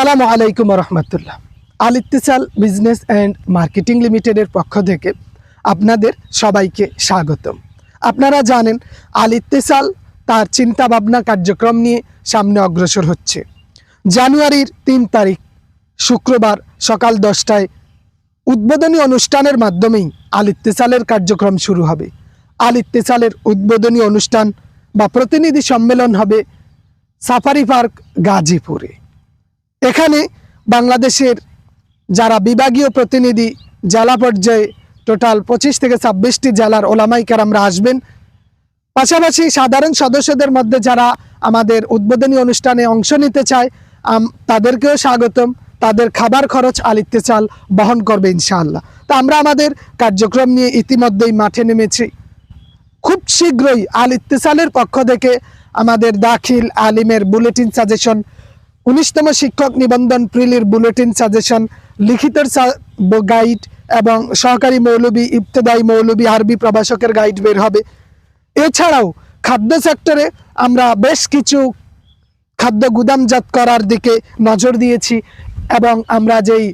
আসসালামু আলাইকুম রহমতুল্লাহ। Al Ittisal business and marketing লিমিটেডের পক্ষ থেকে আপনাদের সবাইকে স্বাগতম। আপনারা জানেন, আল ইত্তিসাল তার চিন্তা ভাবনা কার্যক্রম নিয়ে সামনে অগ্রসর হচ্ছে। জানুয়ারির তিন তারিখ, শুক্রবার সকাল দশটায় উদ্বোধনী অনুষ্ঠানের মাধ্যমেই আল ইত্তেসালের কার্যক্রম শুরু হবে। আল ইত্তেসালের উদ্বোধনী অনুষ্ঠান বা প্রতিনিধি সম্মেলন হবে সাফারি পার্ক গাজীপুরে। এখানে বাংলাদেশের যারা বিভাগীয় প্রতিনিধি, জেলা পর্যায়ে টোটাল পঁচিশ থেকে ছাব্বিশটি জেলার ওলামাই কারামরা আসবেন। পাশাপাশি সাধারণ সদস্যদের মধ্যে যারা আমাদের উদ্বোধনী অনুষ্ঠানে অংশ নিতে চায় তাদেরকেও স্বাগতম। তাদের খাবার খরচ আলিত্যে চাল বহন করবে ইনশাআল্লাহ। তা আমরা আমাদের কার্যক্রম নিয়ে ইতিমধ্যেই মাঠে নেমেছি। খুব শীঘ্রই আল ইত্তেসালের পক্ষ থেকে আমাদের দাখিল আলিমের বুলেটিন সাজেশন উনিশতম শিক্ষক নিবন্ধন প্রিলির বুলেটিন সাজেশন, লিখিতের গাইড এবং সহকারী মৌলবী, ইবতেদায়ী মৌলবী আরবি প্রভাষকের গাইড বের হবে। এছাড়াও খাদ্য সেক্টরে আমরা বেশ কিছু খাদ্য গুদামজাত করার দিকে নজর দিয়েছি এবং আমরা যেই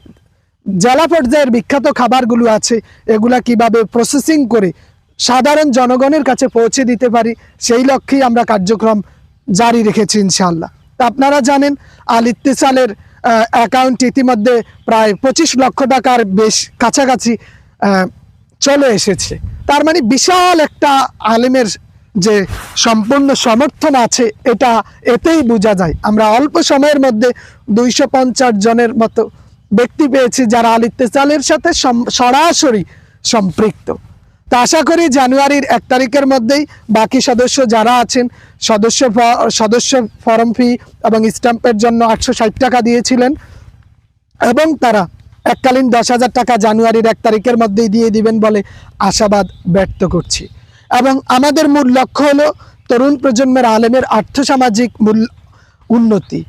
জেলা পর্যায়ের বিখ্যাত খাবারগুলো আছে, এগুলা কীভাবে প্রসেসিং করে সাধারণ জনগণের কাছে পৌঁছে দিতে পারি, সেই লক্ষ্যেই আমরা কার্যক্রম জারি রেখেছি ইনশাআল্লাহ। আপনারা জানেন আল ইত্তেসালের অ্যাকাউন্ট ইতিমধ্যে প্রায় পঁচিশ লক্ষ টাকার বেশ কাছাকাছি চলে এসেছে। তার মানে বিশাল একটা আলেমের যে সম্পূর্ণ সমর্থন আছে, এটা এতেই বোঝা যায়। আমরা অল্প সময়ের মধ্যে দুইশো পঞ্চাশ জনের মতো ব্যক্তি পেয়েছি যারা আল ইত্তেসালের সাথে সরাসরি সম্পৃক্ত। তা আশা করি জানুয়ারির এক তারিখের মধ্যেই বাকি সদস্য যারা আছেন, সদস্য সদস্য ফর্ম ফি এবং স্ট্যাম্পের জন্য আটশো ষাট টাকা দিয়েছিলেন এবং তারা এককালীন দশ হাজার টাকা জানুয়ারির এক তারিখের মধ্যেই দিয়ে দিবেন বলে আশাবাদ ব্যক্ত করছি। এবং আমাদের মূল লক্ষ্য হলো তরুণ প্রজন্মের আলেমের আর্থসামাজিক মূল উন্নতি,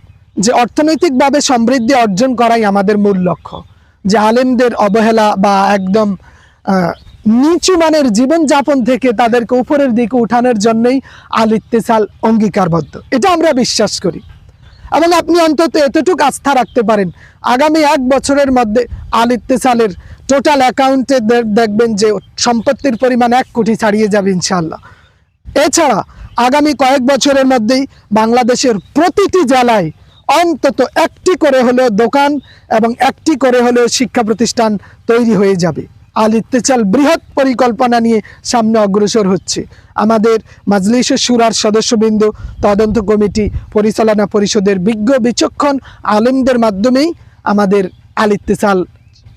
যে অর্থনৈতিকভাবে সমৃদ্ধি অর্জন করাই আমাদের মূল লক্ষ্য, যে আলেমদের অবহেলা বা একদম নিচু মানের জীবনযাপন থেকে তাদেরকে উপরের দিকে উঠানোর জন্যই আল অঙ্গীকারবদ্ধ। এটা আমরা বিশ্বাস করি। এবং আপনি অন্তত এতটুকু আস্থা রাখতে পারেন, আগামী এক বছরের মধ্যে আল টোটাল অ্যাকাউন্টে দেখবেন যে সম্পত্তির পরিমাণ এক কোটি ছাড়িয়ে যাবে ইনশাল্লাহ এছাড়া আগামী কয়েক বছরের মধ্যেই বাংলাদেশের প্রতিটি জেলায় অন্তত একটি করে হলেও দোকান এবং একটি করে হলেও শিক্ষা প্রতিষ্ঠান তৈরি হয়ে যাবে। আল ইত্তেচাল বৃহৎ পরিকল্পনা নিয়ে সামনে অগ্রসর হচ্ছে। আমাদের মাজলিস সুরার সদস্যবৃন্দ, তদন্ত কমিটি, পরিচালনা পরিষদের বিজ্ঞ বিচক্ষণ আলেমদের মাধ্যমেই আমাদের আল ইত্তেসাল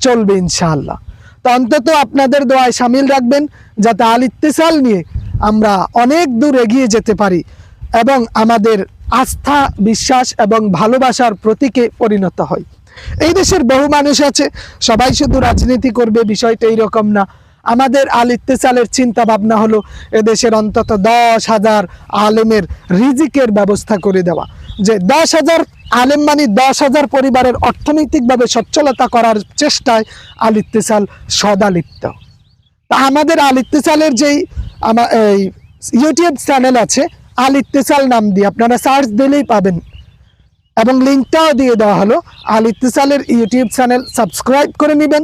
চলবে ইনশাআল্লাহ। তো অন্তত আপনাদের দোয়ায় সামিল রাখবেন, যাতে আল ইত্তেসাল নিয়ে আমরা অনেক দূর এগিয়ে যেতে পারি এবং আমাদের আস্থা, বিশ্বাস এবং ভালোবাসার প্রতীকে পরিণত হয়। এই দেশের বহু মানুষ আছে, সবাই শুধু রাজনীতি করবে, বিষয়টা এইরকম না। আমাদের আল ইত্তেসালের চিন্তা ভাবনা হলো এদেশের অন্তত দশ হাজার আলেমের রিজিকের ব্যবস্থা করে দেওয়া। যে দশ হাজার আলেম মানে দশ হাজার পরিবারের অর্থনৈতিকভাবে সচ্ছলতা করার চেষ্টায় আল ইত্তেসাল সদা লিপ্ত তা আমাদের আল ইত্তেসালের যেই আমার এই ইউটিউব চ্যানেল আছে, আল ইত্তেসাল নাম দিয়ে, আপনারা সার্চ দিলেই পাবেন। এবং লিঙ্কটাও দিয়ে দেওয়া হলো। আল ইত্তেসালের ইউটিউব চ্যানেল সাবস্ক্রাইব করে নেবেন।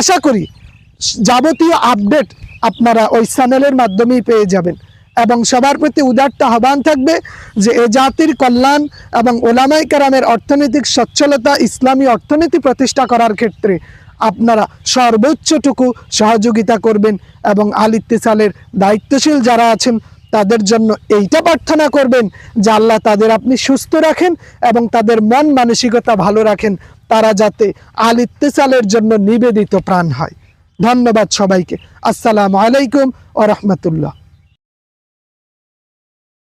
আশা করি যাবতীয় আপডেট আপনারা ওই চ্যানেলের মাধ্যমেই পেয়ে যাবেন। এবং সবার প্রতি উদারটা আহ্বান থাকবে যে এ জাতির কল্যাণ এবং ওলামাই কারামের অর্থনৈতিক সচ্ছলতা, ইসলামী অর্থনীতি প্রতিষ্ঠা করার ক্ষেত্রে আপনারা সর্বোচ্চটুকু সহযোগিতা করবেন। এবং আল ইত্তেসালের দায়িত্বশীল যারা আছেন তাদের জন্য এইটা প্রার্থনা করবেন যে আল্লাহ তাদের আপনি সুস্থ রাখেন এবং তাদের মন মানসিকতা ভালো রাখেন। তারা যাতে আল ইত্তেসালের জন্য নিবেদিত প্রাণ হয়। ধন্যবাদ সবাইকে। আসসালামু আলাইকুম ও রহমতুল্লাহ।